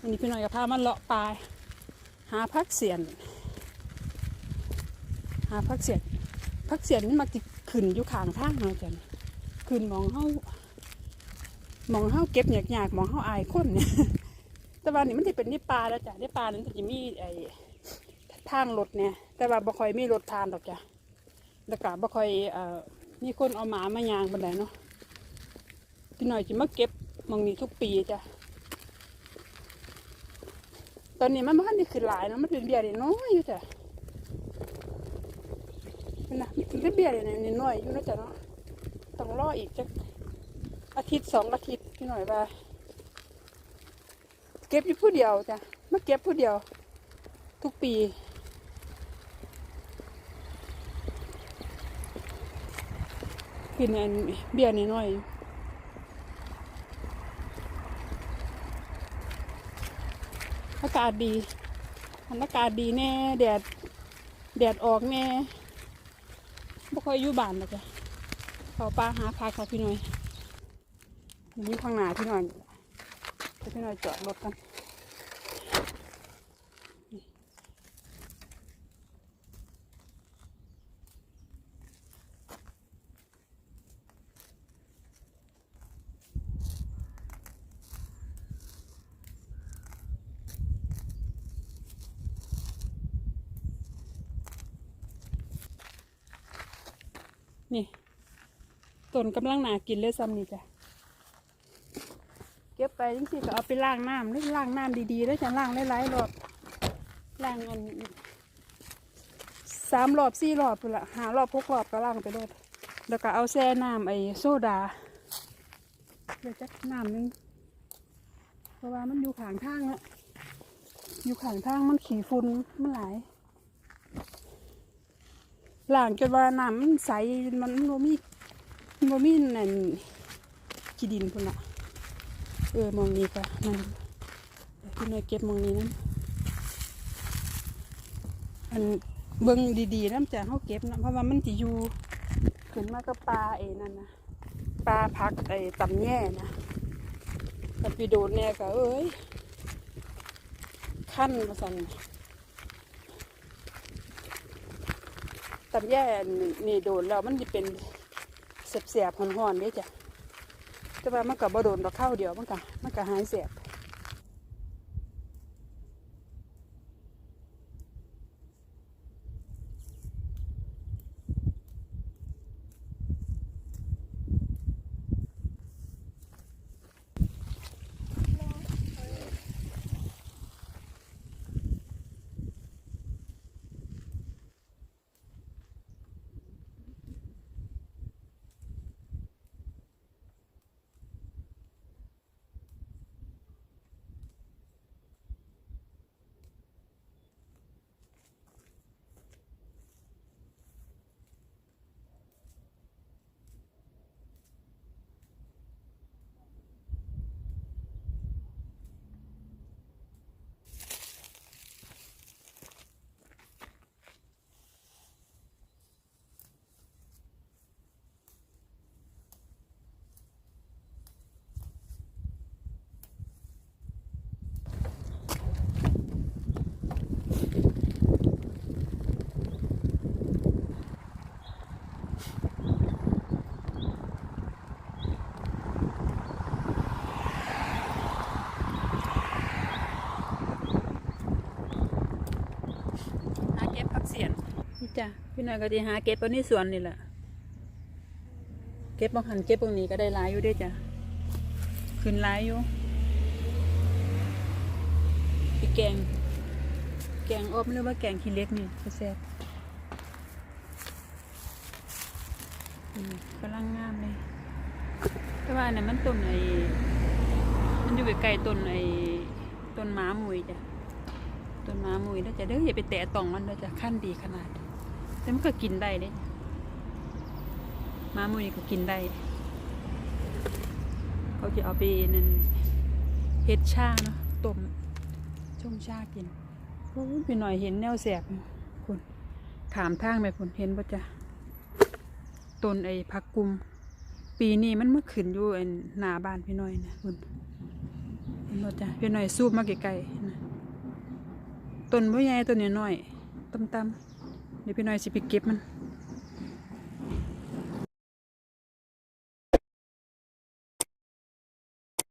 อันนี้พี่หน่อยกับพามันเลาะปลายหาพักเสียน หาพักเสียนพักเสียนนี่มักจะขึ้นอยู่ข้างทางเนาะจันขึ้นมองเฮามองเฮาเก็บหยากๆหมองเฮาอายคนเนี่ยแต่ว่านี่มันจะเป็นนี่ปลาแล้วจ้ะนี่ปลานั้นจะมีไอ้ทางรถเนี่ย แต่ว่าบ่ค่อยมีรถทานดอกจ้ะแล้วก็บ่ค่อยเอ่อมีคนเอาหมามายางบันไดเนาะพี่หน่อยจะมาเก็บมองนี้ทุกปีจ้ะ ตอนนี้มันมันนี่คือหลายนะมันเป็นเบียร์น้อยอยู่จ้ะนะมันเป็นเบียร์นี่น้อยอยู่นะจ๊ะเนาะต้องรออีกจักอาทิตย์สองอาทิตย์พี่หน่อยว่า เก็บอยู่ผู้เดียวจ้ะมาเก็บผู้เดียว ทุกปีกินอันเบียร์น้อยอ อากาศดีมันอากาศดีแน่แดดแดดออกแน่บ่ค่อยอยู่บ้านหรอกจ้ะเขาปลาหาพักค่ะพี่หน่อยนี่ข้างหน้าพี่หน่อยพี่หน่อยจอดรถกัน นี่ต้นกำลังหนากินเลยซ้ำนี่จ้ะเก็บไปจังสิก็เอาไปล้างน้ำเลยล้างน้ำดีๆแล้วจะล้างหลายๆรอบล้างอันสามรอบสี่รอบไปละหารอบหกรอบก็ล้างไปเลยแล้วก็เอาแช่น้ำไอ้โซดาเดี๋ยวจักน้ำหนึงเพราะว่ามันอยู่ขางทางอะอยู่ขางทางมันขี่ฝุ่นมันหลาย ล้างจนว่าน้ำมันใสมันโมมีโมมีนั่นขี้ดินพุ่นละเออมองนี้ก็นั่นพี่หน่อยเก็บมองนี้นั่นอันเบิ่งดีๆน้ำจากเขาเก็บนะเพราะว่ามันจะอยู่ขึ้นมาก็ปลาเอนั่นนะปลาพักไอ้ตำแย่นะแต่ไปโดนเนี่ยก็เอ้ยขั้นมาสั่น ตำแย่นี่โดนแล้วมันจะเป็นเสียบๆห่อนๆเด้จ้ะแต่ว่ามันก็บ่โดนดอกข้าวเดียวมันก็มันก็หายเสียบ จ้ะพี่น้อยก็จะหาเก็บเอาในสวนนี่แหละเก็บบางหันเก็บบางนี้ก็ได้หลายอยู่ด้วยจ้ะขึ้นหลายอยู่พี่แกง แกงอบหรือว่าแกงขี้เล็กนี่แซ่บกำลังงามเลยแต่ว่าอันนั้นมันต้นไอ้มันอยู่ใกล้ๆต้นไอ้ต้นหม้ามุยจ้ะต้นหม้ามุยแล้วจะเด้ออย่าไปแตะต้องมันเด้อจะขั้นดีขนาด แต่มันก็กินได้เนี่ยมามูนี่ก็กินได้ เขาจะเอาไปนั่นเห็ดชาเนาะต้มชงชากินโอ้ยไปหน่อยเห็นแนวแสบคุณถามทางไหมคุณเห็นปะจ๊ะต้นไอ้ผักกุม ปีนี้มันมื่อขึ้นอยู่ไอ้หนาบ้านพี่น้อยนะคุณเห็นปะจ๊ะพี่น้อยสูบมาไกลๆนะต้นไม่ใหญ่ต้นน้อยๆต่ำๆ เดี๋ยวพี่น้อยสิไปเก็บมัน